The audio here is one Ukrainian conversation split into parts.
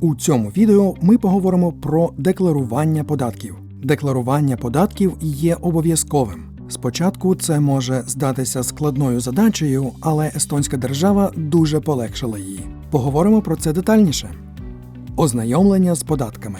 У цьому відео ми поговоримо про декларування податків. Декларування податків є обов'язковим. Спочатку це може здатися складною задачею, але естонська держава дуже полегшила її. Поговоримо про це детальніше. Ознайомлення з податками.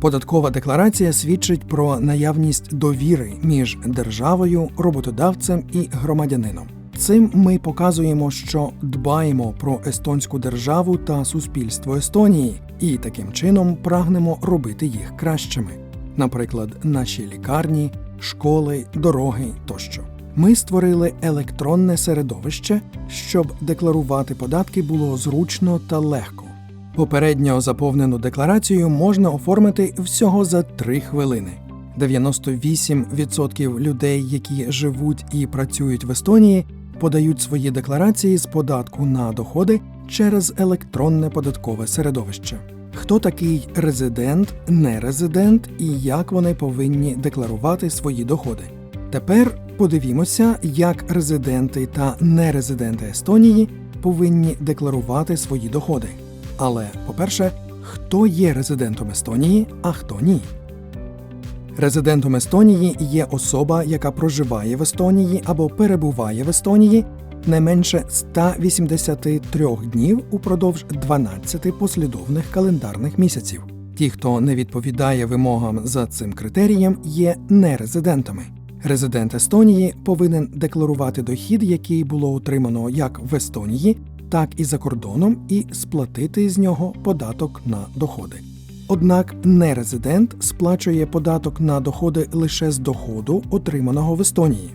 Податкова декларація свідчить про наявність довіри між державою, роботодавцем і громадянином. Цим ми показуємо, що дбаємо про естонську державу та суспільство Естонії, і таким чином прагнемо робити їх кращими. Наприклад, наші лікарні, школи, дороги тощо. Ми створили електронне середовище, щоб декларувати податки було зручно та легко. Попередньо заповнену декларацію можна оформити всього за 3 хвилини. 98% людей, які живуть і працюють в Естонії, подають свої декларації з податку на доходи через електронне податкове середовище. Хто такий резидент, нерезидент і як вони повинні декларувати свої доходи? Тепер подивімося, як резиденти та нерезиденти Естонії повинні декларувати свої доходи. Але, по-перше, хто є резидентом Естонії, а хто ні? Резидентом Естонії є особа, яка проживає в Естонії або перебуває в Естонії не менше 183 днів упродовж 12 послідовних календарних місяців. Ті, хто не відповідає вимогам за цим критерієм, є нерезидентами. Резидент Естонії повинен декларувати дохід, який було отримано як в Естонії, так і за кордоном, і сплатити з нього податок на доходи. Однак нерезидент сплачує податок на доходи лише з доходу, отриманого в Естонії.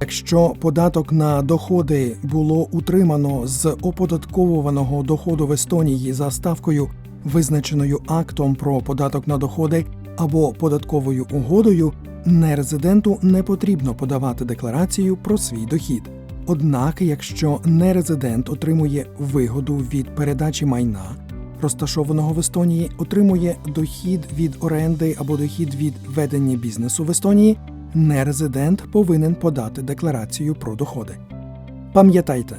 Якщо податок на доходи було утримано з оподатковуваного доходу в Естонії за ставкою, визначеною актом про податок на доходи або податковою угодою, нерезиденту не потрібно подавати декларацію про свій дохід. Однак, якщо нерезидент отримує вигоду від передачі майна, розташованого в Естонії, отримує дохід від оренди або дохід від ведення бізнесу в Естонії, нерезидент повинен подати декларацію про доходи. Пам'ятайте,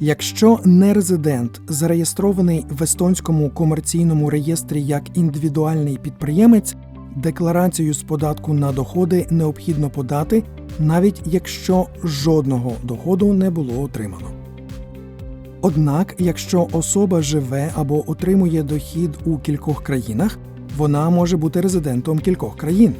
якщо нерезидент зареєстрований в естонському комерційному реєстрі як індивідуальний підприємець, декларацію з податку на доходи необхідно подати, навіть якщо жодного доходу не було отримано. Однак, якщо особа живе або отримує дохід у кількох країнах, вона може бути резидентом кількох країн.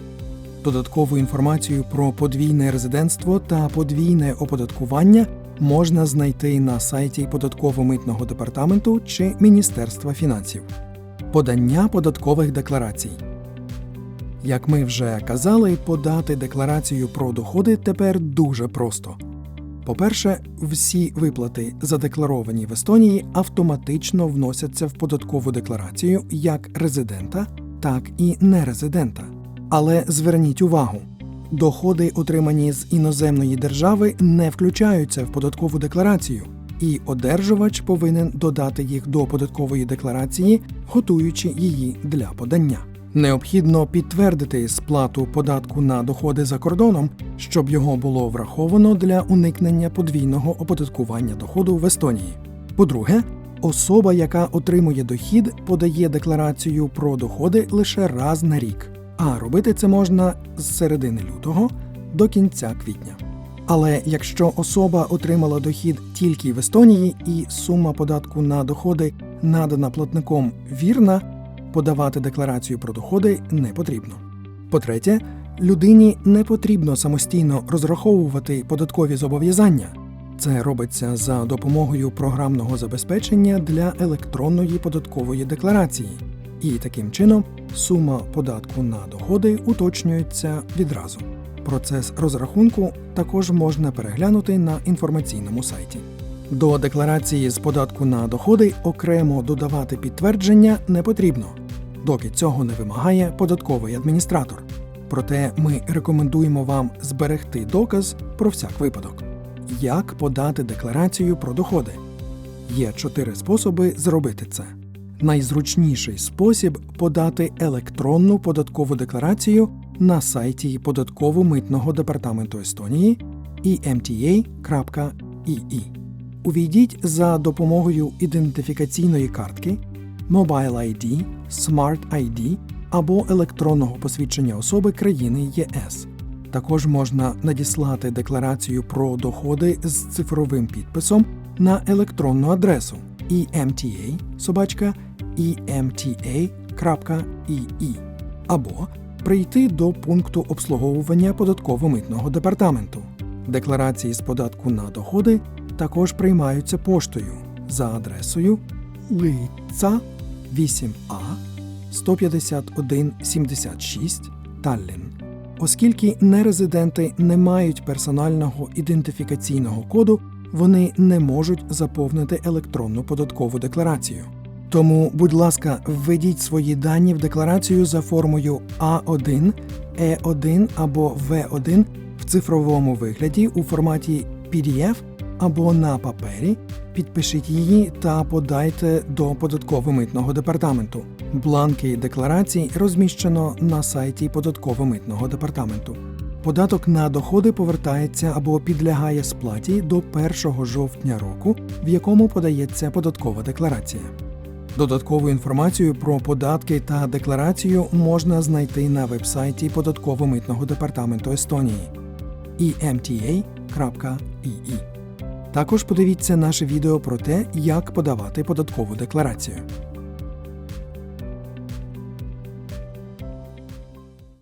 Додаткову інформацію про подвійне резидентство та подвійне оподаткування можна знайти на сайті податково-митного департаменту чи Міністерства фінансів. Подання податкових декларацій. Як ми вже казали, подати декларацію про доходи тепер дуже просто. По-перше, всі виплати, задекларовані в Естонії, автоматично вносяться в податкову декларацію як резидента, так і нерезидента. Але зверніть увагу, доходи, отримані з іноземної держави, не включаються в податкову декларацію, і одержувач повинен додати їх до податкової декларації, готуючи її для подання. Необхідно підтвердити сплату податку на доходи за кордоном, щоб його було враховано для уникнення подвійного оподаткування доходу в Естонії. По-друге, особа, яка отримує дохід, подає декларацію про доходи лише раз на рік, а робити це можна з середини лютого до кінця квітня. Але якщо особа отримала дохід тільки в Естонії і сума податку на доходи надана платником вірна, подавати декларацію про доходи не потрібно. По-третє, людині не потрібно самостійно розраховувати податкові зобов'язання. Це робиться за допомогою програмного забезпечення для електронної податкової декларації, і таким чином сума податку на доходи уточнюється відразу. Процес розрахунку також можна переглянути на інформаційному сайті. До декларації з податку на доходи окремо додавати підтвердження не потрібно, доки цього не вимагає податковий адміністратор. Проте ми рекомендуємо вам зберегти доказ про всяк випадок. Як подати декларацію про доходи? Є чотири способи зробити це. Найзручніший спосіб подати електронну податкову декларацію на сайті податково-митного департаменту Естонії emta.ii. Увійдіть за допомогою ідентифікаційної картки, Mobile ID, Smart ID або електронного посвідчення особи країни ЄС. Також можна надіслати декларацію про доходи з цифровим підписом на електронну адресу emta собачка emta.ii або прийти до пункту обслуговування податково-митного департаменту. Декларації з податку на доходи також приймаються поштою за адресою Лица 8А 15176 Таллін. Оскільки нерезиденти не мають персонального ідентифікаційного коду, вони не можуть заповнити електронну податкову декларацію. Тому, будь ласка, введіть свої дані в декларацію за формою А1, Е1 або В1 в цифровому вигляді у форматі PDF або на папері, підпишіть її та подайте до податково-митного департаменту. Бланки декларацій розміщено на сайті податково-митного департаменту. Податок на доходи повертається або підлягає сплаті до 1 жовтня року, в якому подається податкова декларація. Додаткову інформацію про податки та декларацію можна знайти на вебсайті податково-митного департаменту Естонії emta.ii. Також подивіться наше відео про те, як подавати податкову декларацію.